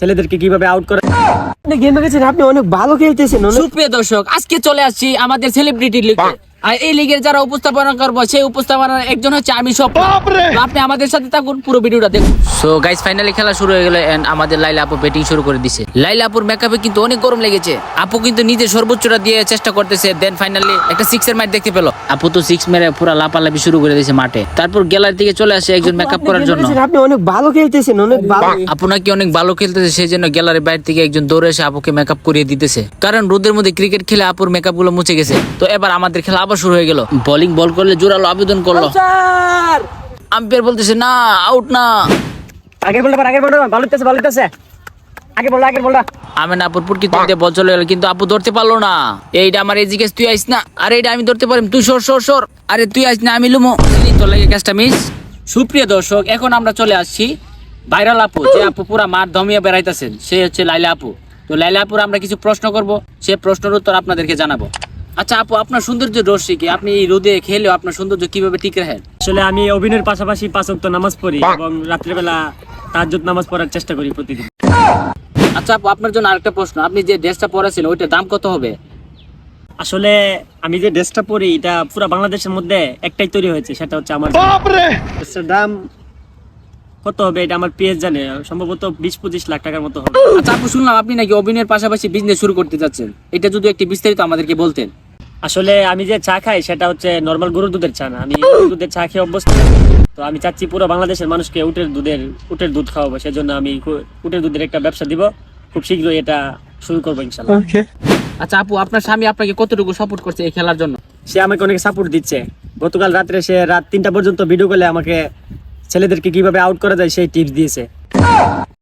ছেলেদেরকে কীভাবে আউট করে আপনি গেমে গেছেন আপনি অনেক ভালো খেলতেছেন অনেক সুপ্রিয় দর্শক আজকে চলে আসছি আমাদের সেলিব্রিটি লিগে আর এই লিগের যারা উপস্থাপনা করব সেই উপস্থাপনার একজন হচ্ছে আমি সব আপনি আমাদের সাথে থাকুন পুরো ভিডিওটা দেখুন। সো গাইস ফাইনালি খেলা শুরু হয়ে গেল এন্ড আমাদের লাইলা আপু ব্যাটিং শুরু করে দিছে। লাইলা আপুর মেকআপে কিন্তু অনেক গরম লেগেছে। আপু কিন্তু নিজে সর্বোচ্চটা দিয়ে চেষ্টা করতেছে দেন ফাইনালি একটা সিক্স এর ম্যাচ দেখতে পেল। আপু তো সিক্স মেরে পুরো লাপালাপি শুরু করে দিয়েছে মাঠে। তারপর গ্যালারি থেকে চলে আসে একজন মেকআপ করার জন্য। আপনি অনেক ভালো খেলতেছেন অনেক ভালো। আপু নাকি অনেক ভালো খেলতেছে সেই জন্য গ্যালারি বাইরে থেকে একজন দৌড়ে এসে আপুকে মেকআপ করিয়ে দিতেছে। কারণ রোদের মধ্যে ক্রিকেট খেলে আপুর মেকআপগুলো মুছে গেছে। তো এবার আমাদের খেলা আবার শুরু হয়ে গেল। বোলিং বল করলে জোরালো আবেদন করল। আম্পায়ার! বলতেছে না আউট না। আগের বলটা আগের বলটা ভালো ভালো আগে বলটা আগের বলটা। আমি না আপুর পুটকি তুলতে বল চলে গেল কিন্তু আপু ধরতে পারল না। এইটা আমার এই জিজ্ঞেস তুই আইস না? আরে এটা আমি ধরতে পারি তুই সর সর সর। আরে তুই আইস না আমি লুমো। তোর লাগে ক্যাচটা মিস সুপ্রিয় দর্শক এখন আমরা চলে আসছি ভাইরাল আপু যে আপু পুরা মাঠ ধমিয়ে বেড়াইতেছেন। সে হচ্ছে লাইলা আপু। তো লাইলা আপুর আমরা কিছু প্রশ্ন করব। সে প্রশ্নের উত্তর আপনাদেরকে জানাব। আচ্ছা আপু আপনার সৌন্দর্য রশ্মি কি আপনি এই রোদে খেলেও আপনার সৌন্দর্য কীভাবে ঠিক রাখেন? আসলে আমি অভিনয়ের পাশাপাশি পাঁচ ওয়াক্ত নামাজ পড়ি এবং রাত্রিবেলা তাহাজ্জুদ নামাজ পড়ার চেষ্টা করি প্রতিদিন। আচ্ছা আপু আপনার জন্য আরেকটা প্রশ্ন। আপনি যে ড্রেসটা পরেছেন ওইটার দাম কত হবে? আসলে আমি যে ড্রেসটা পরি এটা পুরো বাংলাদেশের মধ্যে একটাই তৈরি হয়েছে সেটা হচ্ছে আমার ড্রেসটার দাম কত হবে? এটা আমার পেজ জানে সম্ভবত বিশ পঁচিশ লাখ টাকার মতো হবে। আচ্ছা আপু শুনলাম আপনি নাকি অভিনয়ের পাশাপাশি বিজনেস শুরু করতে যাচ্ছেন। এটা যদি একটি বিস্তারিত আমাদেরকে বলতেন। আসলে আমি যে চা খাই সেটা হচ্ছে নর্মাল গরুর দুধের চা না। আমি গরুর দুধের চা খেয়ে অভ্যস্ত। তো আমি চাচ্ছি পুরো বাংলাদেশের মানুষকে উটের দুধের উটের দুধ খাওয়াবো। সেজন্য আমি উটের দুধের একটা ব্যবসা দিব। খুব শীঘ্রই এটা শুরু করব ইনশাল্লাহ আচ্ছা আপু আপনার স্বামী আপনাকে কতটুকু সাপোর্ট করছে এই খেলার জন্য? সে আমাকে অনেক সাপোর্ট দিচ্ছে। গতকাল রাত্রে সে রাত তিনটা পর্যন্ত ভিডিও কলে আমাকে ছেলেদেরকে কীভাবে আউট করা যায় সেই টিপস দিয়েছে।